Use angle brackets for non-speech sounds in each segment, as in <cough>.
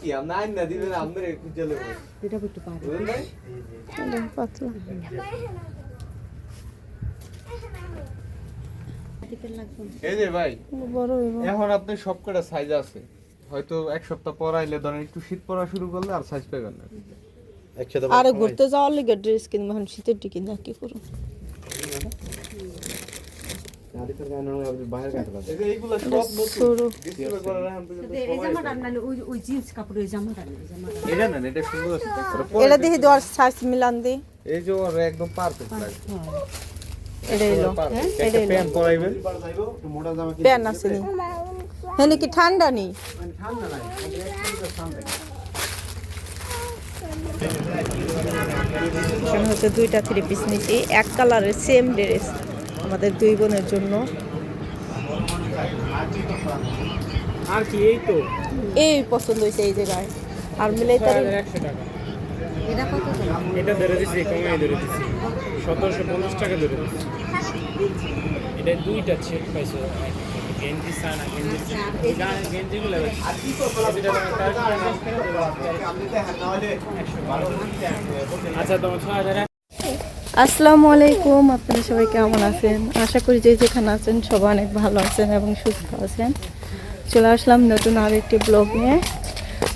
কি আইন না দিবেন একটু চলে এটা একটু পারে ভাই পাতলা টিপের লাগবে না। এই যে ভাই এখন আপনার সব কটা সাইজ আছে হয়তো এক সপ্তাহ পর আইলে ধরেন একটু শীত পড়া শুরু করলে আর সাইজ পাবেন না আরে ঘুরতে যাওয়ার লিগে ড্রেস কিনবো এখন শীতের টিকি না কি করুন এই যে এইগুলো সব নতুন সরু ডিসপ্লে করা রাখেন পর্যন্ত তো এই জামাটা না ওই ওই জিন্স কাপড় ওই জামাটা না ওই জামাটা এটা না এটা সুন্দর আছে ওটা পরে এটা দেখি দেওয়ার সাইজ মিলান দি এই যে ওর একদম পারফেক্ট লাগে এটা এলো perfect। একটা প্যান্ট পরাইবেন প্যান আছে নি হ্যাঁ কি ঠান্ডা নেই এখানে হচ্ছে দুইটা থ্রি পিস নিচ্ছি এক কালারের সেম ড্রেস আমাদের দুই বোনের জন্য। আর কি এই তো? এই পছন্দ হয়েছে এই জায়গায়। আর মিলাই তার একশো টাকা। এটা কত এটা ধরে দিছি কমাই ধরে দিছি। সতেরোশো পঞ্চাশ টাকা ধরে দিছি। এটা দুইটা ছেট পাইছো আচ্ছা আসসালামু আলাইকুম, আপনারা সবাই কেমন আছেন? আশা করি যে যেখানে আছেন সবাই অনেক ভালো আছেন এবং সুস্থ আছেন। চলে আসলাম নতুন আর একটি ব্লগ নিয়ে।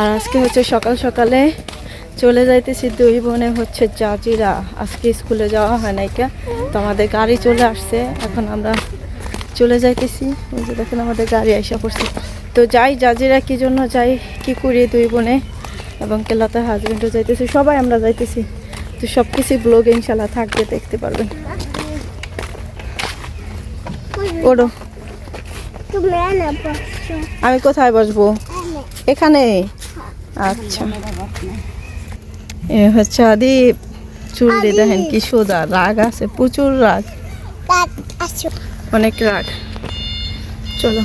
আর আজকে হচ্ছে সকাল সকালে চলে যাইতেছি দুই বোনে হচ্ছে জাজিরা। আজকে স্কুলে যাওয়া হয় নাইকা তো আমাদের গাড়ি চলে আসছে। এখন আমরা চলে যাইতেছি। ওই যে দেখেন আমাদের গাড়ি আইসা পড়ছে। তো যাই, জাজিরা কি জন্য যাই, কি করি দুই বোনে এবং কেলাতে হাজবেন্ডও যাইতেছি। সবাই আমরা যাইতেছি। তো সব কিছু ব্লগে ইনশাল্লাহ থাকবে, দেখতে পারবেন। ওড়ো। আমি কোথায় বসবো? এখানে? আচ্ছা। এ হচ্ছে আদি চুল দেখেন কি সোদা রাগ আছে, প্রচুর রাগ। অনেক রাগ। চলো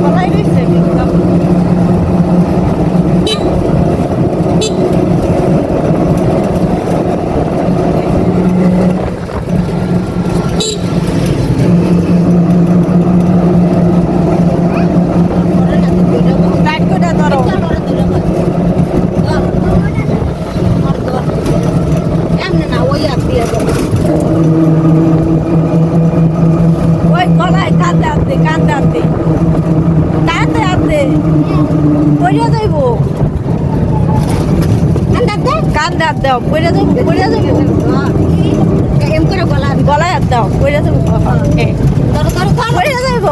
গলায় রয়েছে কাপড় টাইট করে ধরো এমনি না ওই আর দিয়ে দাও। ওই গলায় কান্দে আনতে কান্দে আনতে কান্দে আনতে পড়িয়া যাইব কান্দে হাত দাও পড়িয়া যাইব পড়িয়া যাইব এম করে গলা গলায় হাত দাও পড়িয়া যাইব এ, ধরো ধরো ধরো পড়িয়া যাইব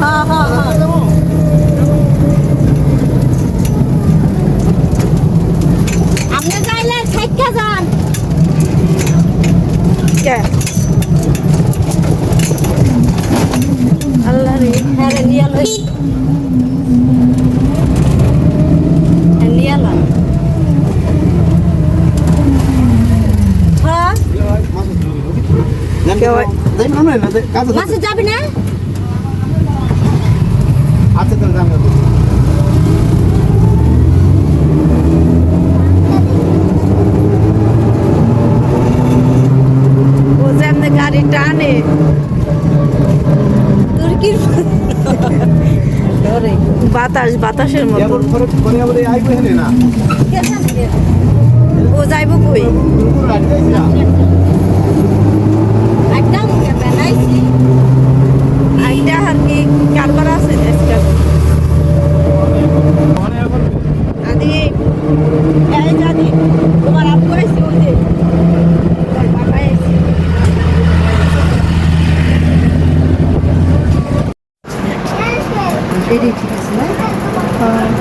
হ্যাঁ হ্যাঁ হ্যাঁ আপনি যাইলে থাইকা যান কে আল্লাহ রে হ্যাঁ রে, নিয়ে লই হ্যাঁ, নিয়ে লই হ্যাঁ মাসে যাবি। না? আচ্ছা তাহলে গাড়ি টানে। তুর্কির বাতাস বাতাসের মতো। ও যাইব কই? একদম। বেলাইছি আইটা আর কি কারবার আছে আজকাল? আদি এই জানি তোমার আপ করেছি ওই যে তোমার বাবা এসে বেরি ঠিক আছে না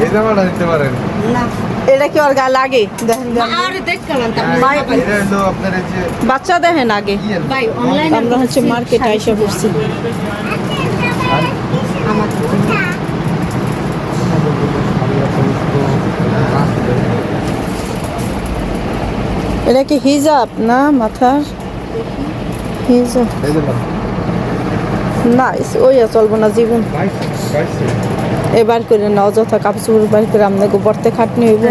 এই জামাটা দিতে পারেন। না। এটা কি ওর গায়ে লাগে? বাচ্চা দেখেন আগে। ইয়ে। অনলাইন আমরা হচ্ছে মার্কেটে আইসা আমার এটা কি হিজাব না মাথার? হিজাব না ওই চলবো না জীবন। এবার করে না অযথা কাপড় চোপড় বার করে আপনাকে বর্তে খাটনি হইব।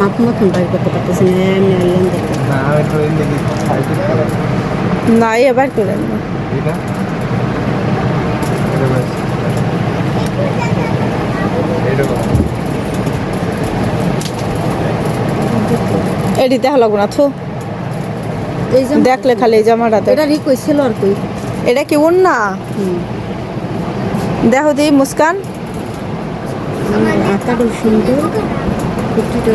মাপ মতন বাইর করতে পারতেছি না এবার করে না এটা? দেখা লাগবো না থু। দেখলে খালি এই জামাটা দেখ। এটা রি কইছিল আর কই? এটা কি না দেখো দি মুস্কান। আটাটা সুন্দর। কুর্তিটা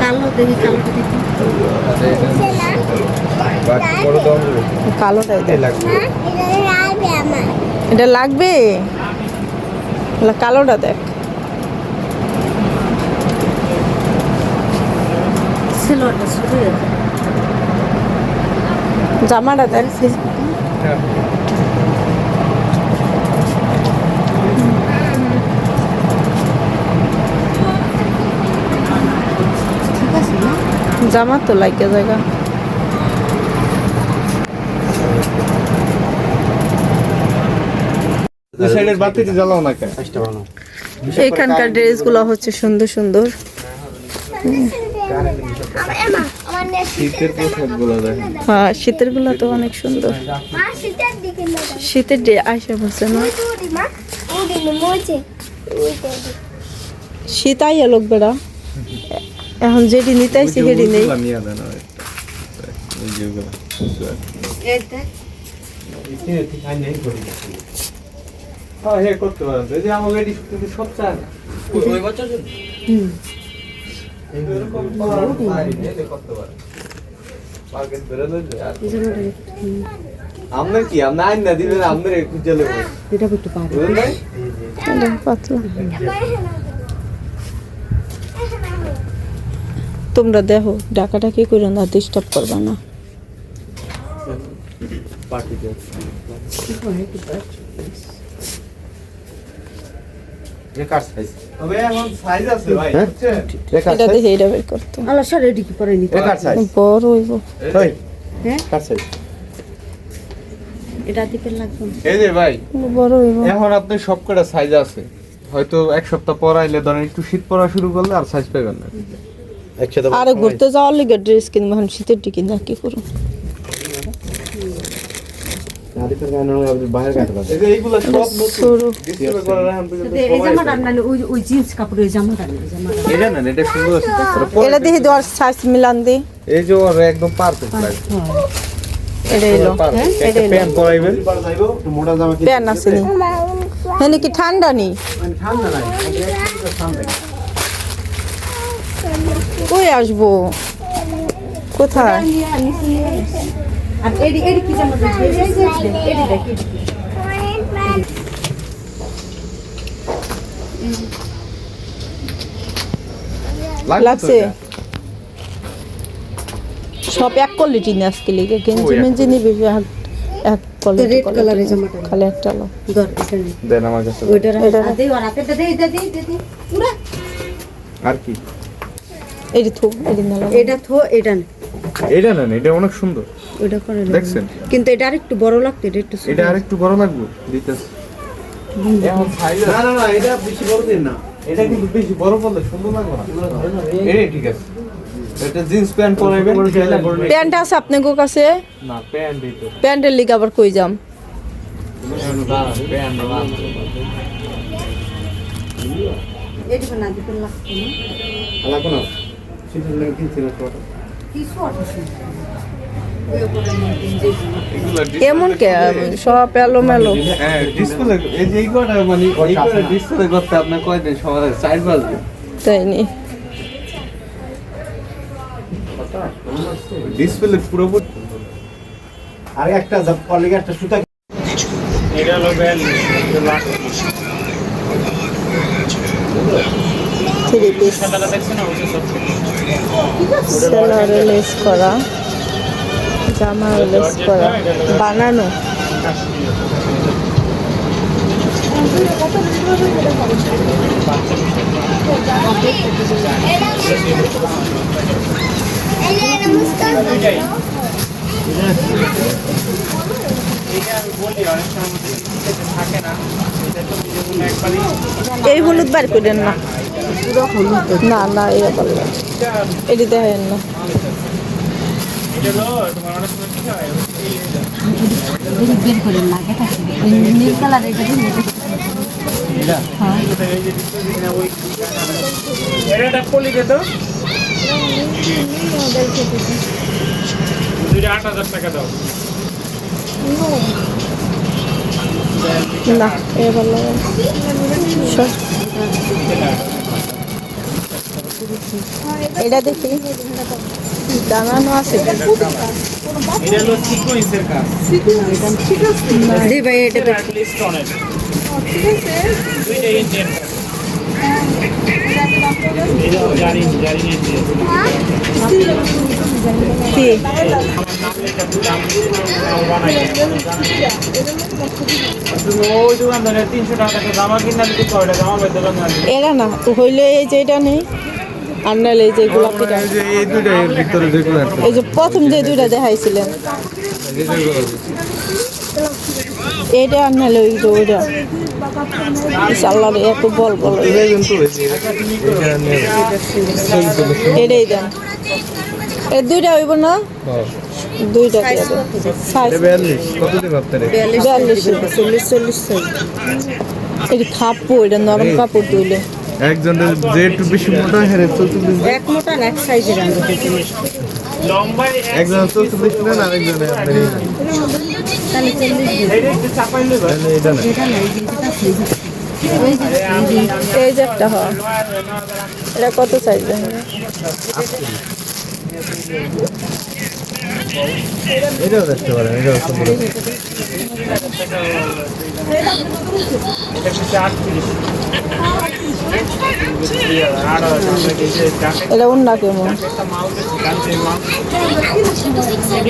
কালো দেখি কালো দেখি। এটা বাকি বড় দাম দেবে কালোটাই দেখ। লাগবে। এটা লাগবে? কালোটা দেখ। জামাটা দেখ হ্যাঁ ঠিক আছে না জামা তো লাগে জায়গা। এখানকার ড্রেসগুলো হচ্ছে সুন্দর সুন্দর। শীতেরগুলো হ্যাঁ শীতেরগুলো তো অনেক সুন্দর। শীতের ডে আইসা বলছে না? শীত আইয়া লোক বেড়া। এখন যেটি নিতে আইসি সেটি নেই। একটা। হ্যাঁ। আমার আপনার কি? আপনি আইন না দিবেন আপনার খুঁজে লেবো এটা একটু পাতলা। তোমরা দেখো ডাকাটা কি করে না ডিস্টার্ব করবা না। এখন সাইজ আছে ভাই হ্যাঁ? হ্যাঁ? এটা দিতে লাগবে। না। এই যে ভাই বড় হইব। এখন আপনি সব কটা সাইজ আছে। হয়তো এক সপ্তাহ পর আইলে ধরেন একটু শীত পড়া শুরু করলে আর সাইজ পাবেন না। আরে ঘুরতে যাওয়ার লিগে ড্রেস কিনবো এখন শীতের টিকি না কি করুন নেই এটা দেখি সাইজ মিলান দি। এই যে ওর একদম পারফেক্ট লাগে এটা এলো। Perfect। এটা এলো। প্যান্ট পরাইবেন। প্যান আছে নি। হ্যাঁ কি ঠান্ডা নি? কই আসব? কোথায়? লাগছে? সব এক কোয়ালিটি নিয়ে আজকে লিগে। গেঞ্জি মেঞ্জি নিবি এক কোয়ালিটি জামাটা। খালি একটা লো। ধর দেন আমার কাছে। ওইটা রাখ। আর দে আর হাতে দে দে দে দে দে। আর কি? এটি থু এটি না এটা থো এটা নে। এটা না এটা অনেক সুন্দর। ওইটা করে দেখছেন? কিন্তু এটা আরেকটু বড় লাগতো এটা একটু এটা আরেকটু বড় লাগবে দিতেছে। এখন সাইজ না না না এটা বেশি বড় দিন না। এটা কিন্তু বেশি বড় করলে সুন্দর লাগবে না। এটাই ঠিক আছে। এটা জিন্স প্যান্ট পরাইবেন প্যান্ট আছে আপনার কাছে? না প্যান্ট এই তো। প্যান্টের লিগে আবার কই যাম? এটা না দিতে লাগতো না। লাগবো না? শীতের লেগে কিনছি না তো কি শর্ট আছে ওই উপরে নে, যে জামাটা। এগুলা এমন কে সব এলো মেলো হ্যাঁ ডিসপ্লে এই যে মানে ডিসপ্লে করতে আপনার কয়দিন সময় লাগে? চার পাঁচ দিন? তাই নি। ডিসপ্লে পুরোপুরি? আর একটা কলিগে একটা সুতা এটা হলো থ্রি পিস সেলারে লেস করা জামা লেস করা বানানো দুইটাই এই হলুদ বার করেন না। না না এটা বললেন এটি হয় এই না। এই দুইটা আট হাজার টাকা দাও। না এটা দেখি। দাঁড়ানো আছে। ভাই এটা এটা আসলে এরা না হইলে এই যে এটা নেই আর নাহলে এই যে গোলাপিটা। যে এই যে প্রথম যে দুইটা দেখাইছিলেন। এইটা আর নাহলে ওই ওইটা। ইনশাল্লাহ এত বল বল এটাই এটা দেন। এ দুইটা হইব না? হ্যাঁ দুইটা এটা বিয়াল্লিশ চল্লিশ চল্লিশ এটি খাপো এটা নরম কাপড় দিলে একজনের যে একটু বেশি মোটা হেরে চৌচল্লিশ এক মোটা এক সাইজের আনতে একজন। তাহলে এই যে একটা হয়। এটা কত সাইজ এটাও দেখতে পারেন এটাও সুন্দর এটা এটা অন্য কেমন?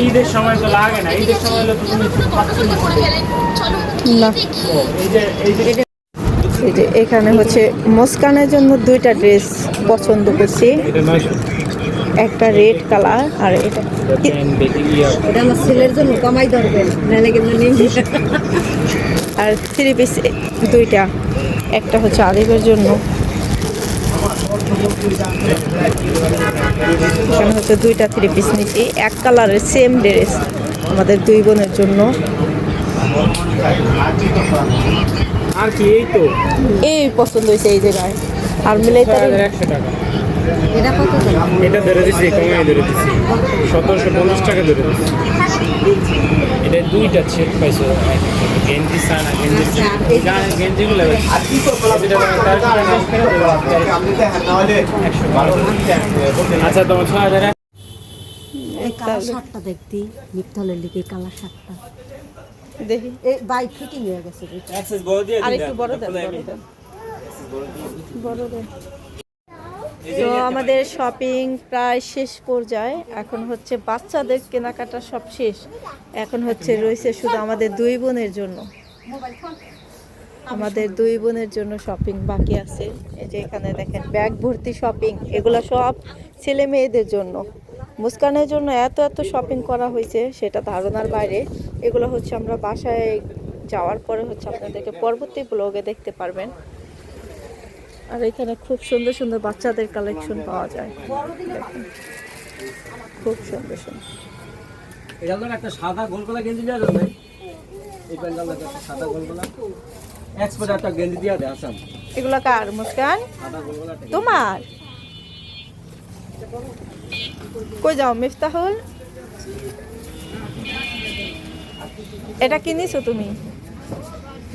ঈদের সময় তো লাগে না ঈদের সময় হলে তুমি না। না এই যে এই যে এই যে এখানে হচ্ছে মুস্কানের জন্য দুইটা ড্রেস পছন্দ করছি। একটা রেড কালার আর এটা এটা আমার ছেলের জন্য কমাই ধরবেন নাহলে কিন্তু আর থ্রি পিস দুইটা। একটা হচ্ছে আলিফের জন্য। এখানে হচ্ছে দুইটা থ্রি পিস নিচ্ছি এক কালারের সেম ড্রেস আমাদের দুই বোনের জন্য। আর কি এই তো? এই পছন্দ হয়েছে এই জায়গায়। আর মিলাই এটা কত এটা ধরে দিচ্ছি কমাই ধরে দিচ্ছি সতেরোশো পঞ্চাশ টাকা ধরে দিচ্ছি এটা দুইটা ছেট পাইছো গেঞ্জি সানা গেঞ্জি। গানের গেঞ্জিগুলো আচ্ছা তোমার ছয় হাজার কালার শার্টটা দেখতি লিখে কালার শার্টটা। দেখি। এই বাইক ফিটিং হয়ে গেছে এটা। আর একটু বড় দেন। বড় দেন। তো আমাদের শপিং প্রায় শেষ পর্যায়ে। এখন হচ্ছে বাচ্চাদের কেনাকাটা সব শেষ। এখন হচ্ছে রয়েছে শুধু আমাদের দুই বোনের জন্য। আমাদের দুই বোনের জন্য শপিং বাকি আছে। এই যে এখানে দেখেন ব্যাগ ভর্তি শপিং এগুলো সব ছেলে মেয়েদের জন্য। মুস্কানের জন্য এত এত শপিং করা হয়েছে সেটা ধারণার বাইরে। এগুলো হচ্ছে আমরা বাসায় যাওয়ার পরে হচ্ছে আপনাদেরকে পরবর্তী ব্লগে দেখতে পারবেন। আর এখানে খুব সুন্দর সুন্দর বাচ্চাদের কালেকশন পাওয়া যায়। খুব সুন্দর সুন্দর। এটা একটা সাদা গোলগোলা গেঞ্জি দেওয়া যাবে। এই প্যান্ডাল একটা সাদা গোলগোলা। এক্সপোর্ট একটা গেঞ্জি দেওয়া দেয় আসাম এগুলো কার মুস্কান? তোমার? কই যাও মিফতাহুল? এটা কিনেছো তুমি?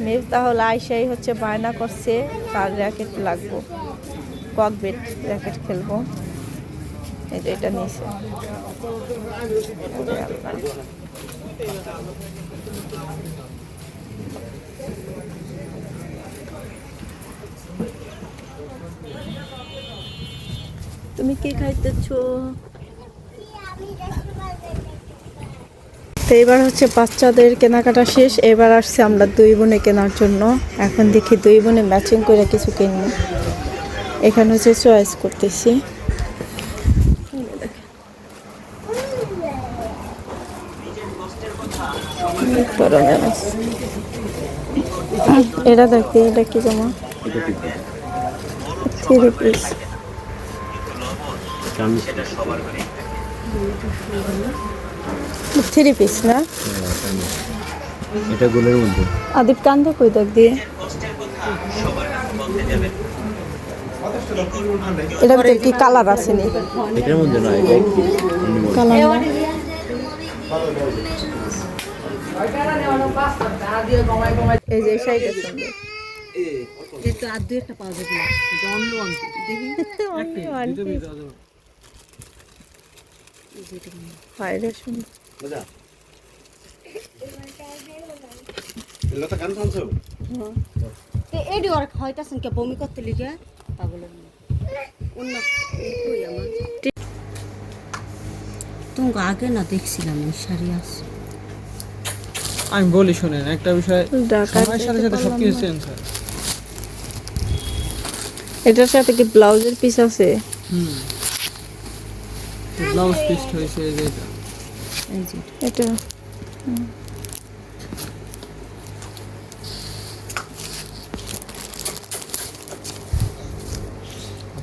মিফতাহুল আইসাই হচ্ছে বায়না করছে, তার র্যাকেট লাগবো। ককবেট র্যাকেট খেলব। এই যে এটা নিয়েছে। তুমি কি খাইতেছো? তো এবার হচ্ছে বাচ্চাদের কেনাকাটা শেষ। এবার আসছে আমরা দুই বোনে কেনার জন্য। এখন দেখি দুই বোনে ম্যাচিং করে কিছু কিনবো। এখানে হচ্ছে চয়েস করতেছি। এটা দেখতে এটা কি জমা? থ্রি থ্রি পিস না? এটা গোলের মধ্যে। আদিপ কান্দে কই দেখ দিয়ে? এটার ভিতরে কি কালার আছে নি? এটার মধ্যে নয় এটা কালার এই যে শাড়িটা সুন্দর। একটু আর দুই একটা পাওয়া যাবে না. হয় রে সুন্দর। লতা কান টানছো তো এডি ওর খাইতাছেন কে? বমি করতে লিগে? পাগলের অন্য কই আমার? তুমি আগে না দেখছিলাম এই শাড়ি আছে। আমি বলি শোনেন একটা বিষয় সময়ের সাথে সাথে সব কিছু চেঞ্জ হয়। এটার সাথে কি ব্লাউজের পিস আছে? হুম। ব্লাউজ পিস হয়েছে। এই যে এটা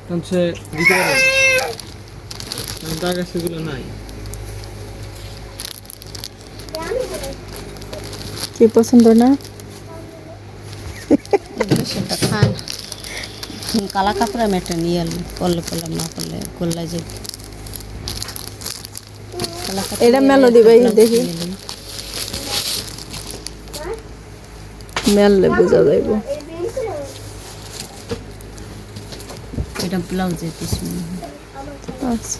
হচ্ছে এগুলো নাই। কি পছন্দ না? সেটা <laughs> খান। কালা কাপড় আমি একটা নিয়ে এলাম করলে করলাম না করলে গোল্লা যে এটা মেলো দিবে, দেখি। মেললে বোঝা যাইব এটা ব্লাউজের পিস আচ্ছা।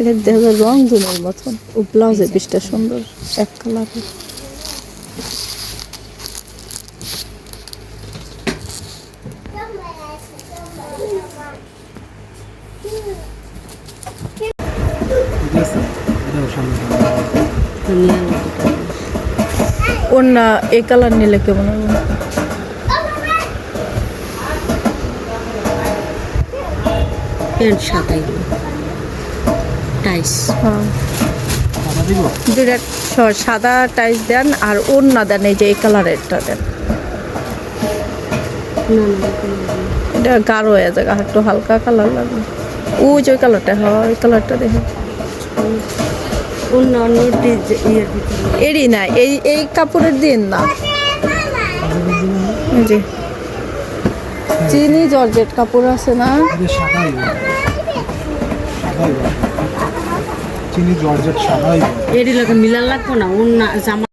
এটা দেখা যায় রং জুমের মতন ও ব্লাউজের পিসটা সুন্দর এক কালারের তো নিয়ে এলাম দুটো। ওর না এই কালার নিলে কেমন হবে? প্যান্ট সাদা এগুলো। টাইস হ্যাঁ। দুটা সাদা টাইস দেন আর ওড়না দেন এই যে এই কালারেরটা দেন। এটা গাঢ় হয়ে যায় একটু হালকা কালার লাগবে। ও যে ওই কালারটা হয় ওই কালারটা দেখো। অন্য অন্য ডিজ- ইয়ের ভিতরে। এরই না এই এই কাপড়ের দিন না। চিনি জর্জেট কাপড় আছে না? চিনি জর্জেট সাদাই এর লাগে মিলাল লাগবো না অন্য জামা